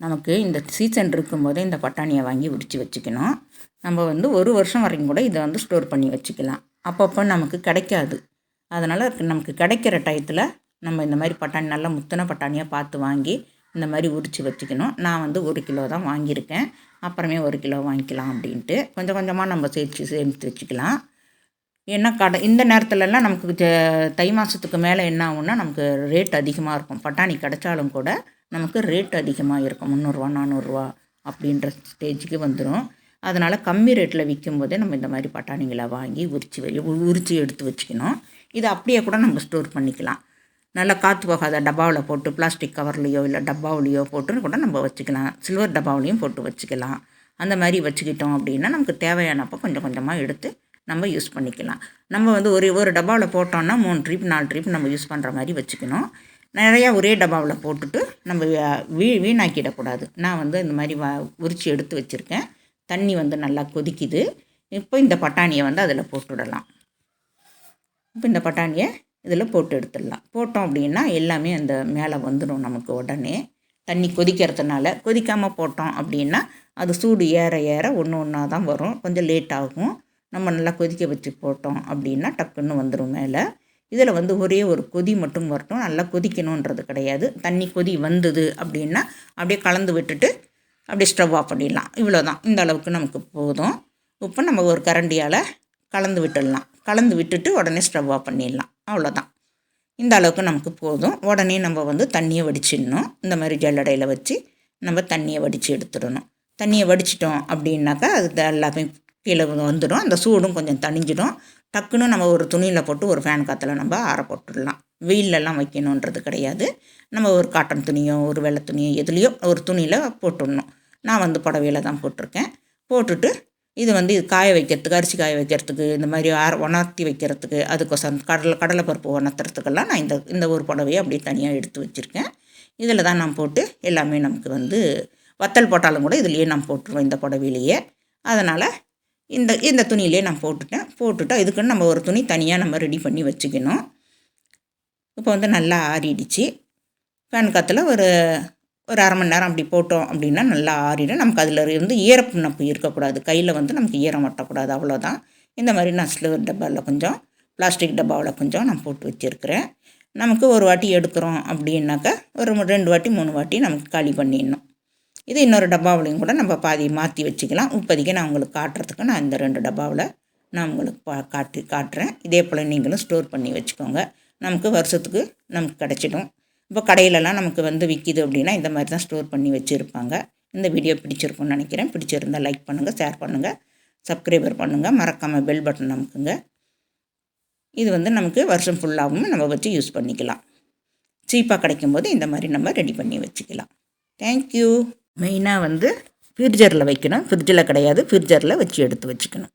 நமக்கு இந்த சீசன் இருக்கும்போதே இந்த பட்டாணியை வாங்கி உரித்து வச்சுக்கணும். நம்ம வந்து ஒரு வருஷம் வரைக்கும் கூட இதை வந்து ஸ்டோர் பண்ணி வச்சுக்கலாம். அப்பப்போ நமக்கு கிடைக்காது. அதனால் நமக்கு கிடைக்கிற டயத்தில் நம்ம இந்த மாதிரி பட்டாணி நல்லா முத்தின பட்டாணியாக பார்த்து வாங்கி இந்த மாதிரி உரித்து வச்சுக்கணும். நான் வந்து ஒரு கிலோ தான் வாங்கியிருக்கேன். அப்புறமே ஒரு கிலோ வாங்கிக்கலாம் அப்படின்ட்டு கொஞ்சம் கொஞ்சமாக நம்ம சேர்த்து சேர்த்து வச்சுக்கலாம். ஏன்னா கடை இந்த நேரத்துலலாம் நமக்கு தை மாதத்துக்கு மேலே என்ன ஆகும்னா நமக்கு ரேட் அதிகமாக இருக்கும். பட்டாணி கிடைச்சாலும் கூட நமக்கு ரேட் அதிகமாக இருக்கும் முந்நூறுரூவா நானூறுரூவா அப்படின்ற ஸ்டேஜுக்கு வந்துடும் அதனால் கம்மி ரேட்டில் விற்கும் போதே நம்ம இந்த மாதிரி பட்டாணிகளை வாங்கி உரித்து வை உரித்து எடுத்து வச்சுக்கணும். இதை அப்படியே கூட நம்ம ஸ்டோர் பண்ணிக்கலாம். நல்லா காற்று போகாத டப்பாவில் போட்டு பிளாஸ்டிக் கவர்லேயோ இல்லை டப்பாவிலையோ போட்டு கூட நம்ம வச்சுக்கலாம். சில்வர் டப்பாவிலையும் போட்டு வச்சுக்கலாம். அந்த மாதிரி வச்சுக்கிட்டோம் அப்படின்னா நமக்கு தேவையானப்போ கொஞ்சம் கொஞ்சமாக எடுத்து நம்ம யூஸ் பண்ணிக்கலாம். நம்ம வந்து ஒரு ஒரு டப்பாவில் போட்டோம்னா மூணு ட்ரிப் நாலு ட்ரிப் நம்ம யூஸ் பண்ணுற மாதிரி வச்சுக்கணும். நிறையா ஒரே டப்பாவில் போட்டுட்டு நம்ம வீ- வீணாக்கிடக்கூடாது. நான் வந்து இந்த மாதிரி வ உரித்து எடுத்து வச்சுருக்கேன். தண்ணி வந்து நல்லா கொதிக்குது. இப்போ இந்த பட்டாணியை வந்து அதில் போட்டுடலாம். இப்போ இந்த பட்டாணியை இதில் போட்டு எடுத்துடலாம். போட்டோம் அப்படின்னா எல்லாமே அந்த மேலே வந்துடும் நமக்கு உடனே. தண்ணி கொதிக்கிறதுனால கொதிக்காமல் போட்டோம் அப்படின்னா அது சூடு ஏற ஏற ஒன்று ஒன்றா தான் வரும். கொஞ்சம் லேட் ஆகும். நம்ம நல்லா கொதிக்க வச்சு போட்டோம் அப்படின்னா டக்குன்னு வந்துடும் மேலே. இதில் வந்து ஒரே ஒரு கொதி மட்டும் வரட்டும். நல்லா கொதிக்கணுன்றது கிடையாது. தண்ணி கொதி வந்தது அப்படின்னா அப்படியே கலந்து விட்டுட்டு அப்படியே ஸ்டவ் ஆஃப் பண்ணிடலாம். இவ்வளோ தான் இந்த அளவுக்கு நமக்கு போதும். இப்போ நம்ம ஒரு கரண்டியால் கலந்து விட்டுடலாம். கலந்து விட்டுட்டு உடனே ஸ்டவ் ஆஃப் பண்ணிடலாம். அவ்வளோதான். இந்த அளவுக்கு நமக்கு போதும். உடனே நம்ம வந்து தண்ணியை வடிச்சிடணும். இந்த மாதிரி ஜல்லடையில் வச்சு நம்ம தண்ணியை வடித்து எடுத்துடணும். தண்ணியை வடிச்சிட்டோம் அப்படின்னாக்கா அது எல்லாமே கீழே வந்துடும். அந்த சூடும் கொஞ்சம் தணிஞ்சிடும். டக்குன்னு நம்ம ஒரு துணியில் போட்டு ஒரு ஃபேன் காற்றுல நம்ம ஆற போட்டுடலாம். வெயிலெல்லாம் வைக்கணுன்றது கிடையாது. நம்ம ஒரு காட்டன் துணியோ ஒரு வெள்ளை துணியோ எதுலேயோ ஒரு துணியில் போட்டுடணும். நான் வந்து புடவையில் தான் போட்டிருக்கேன். போட்டுட்டு இது வந்து இது காய வைக்கிறதுக்கு அரிசி காய வைக்கிறதுக்கு இந்த மாதிரி ஆற உணர்த்தி வைக்கிறதுக்கு அதுக்கோசரம் கடலை கடலைப்பருப்பு உணர்த்துறதுக்கெல்லாம் நான் இந்த இந்த ஒரு புடவையை அப்படியே தனியாக எடுத்து வச்சுருக்கேன். இதில் தான் நான் போட்டு எல்லாமே நமக்கு வந்து வத்தல் போட்டாலும் கூட இதுலேயே நான் போட்டுருவேன் இந்த புடவையிலேயே. அதனால் இந்த இந்த துணியிலே நான் போட்டுட்டேன். போட்டுட்டு இதுக்குன்னு நம்ம ஒரு துணி தனியாக நம்ம ரெடி பண்ணி வச்சுக்கணும். இப்போ வந்து நல்லா ஆறிடுச்சு. ஃபேன் காற்றுல ஒரு ஒரு அரை மணி நேரம் அப்படி போட்டோம் அப்படின்னா நல்லா ஆறிடும். நமக்கு அதில் இருந்து ஈரப்புணப்பு இருக்கக்கூடாது. கையில் வந்து நமக்கு ஈரம் ஒட்டக்கூடாது. அவ்வளோதான் இந்த மாதிரி நான் சில்வர் டப்பாவில் கொஞ்சம் பிளாஸ்டிக் டப்பாவில் கொஞ்சம் நான் போட்டு வச்சுருக்கிறேன். நமக்கு ஒரு வாட்டி எடுக்கிறோம் அப்படின்னாக்கா ஒரு ரெண்டு வாட்டி மூணு வாட்டி நமக்கு காலி பண்ணிடணும். இது இன்னொரு டப்பாவிலையும் கூட நம்ம பாதி மாற்றி வச்சுக்கலாம். இப்போதைக்கு நான் உங்களுக்கு காட்டுறதுக்கு நான் இந்த ரெண்டு டப்பாவில் நான் உங்களுக்கு பா காட்டி காட்டுறேன். இதே போல் நீங்களும் ஸ்டோர் பண்ணி வச்சுக்கோங்க. நமக்கு வருஷத்துக்கு நமக்கு கிடச்சிடும். இப்போ கடையிலலாம் நமக்கு வந்து விற்கிது அப்படின்னா இந்த மாதிரி தான் ஸ்டோர் பண்ணி வச்சுருப்பாங்க. இந்த வீடியோ பிடிச்சிருக்கும்னு நினைக்கிறேன். பிடிச்சிருந்தால் லைக் பண்ணுங்கள் ஷேர் பண்ணுங்கள் சப்ஸ்கிரைபர் பண்ணுங்கள் மறக்காமல் பெல் பட்டன் நமக்குங்க இது வந்து நமக்கு வருஷம் ஃபுல்லாகவும் நம்ம வச்சு யூஸ் பண்ணிக்கலாம். சீப்பாக கிடைக்கும்போது இந்த மாதிரி நம்ம ரெடி பண்ணி வச்சுக்கலாம். தேங்க்யூ. மெயினாக வந்து ஃப்ரிட்ஜரில் வைக்கணும். ஃப்ரிட்ஜில் கிடையாது. ஃப்ரிட்ஜரில் வச்சு எடுத்து வச்சுக்கணும்.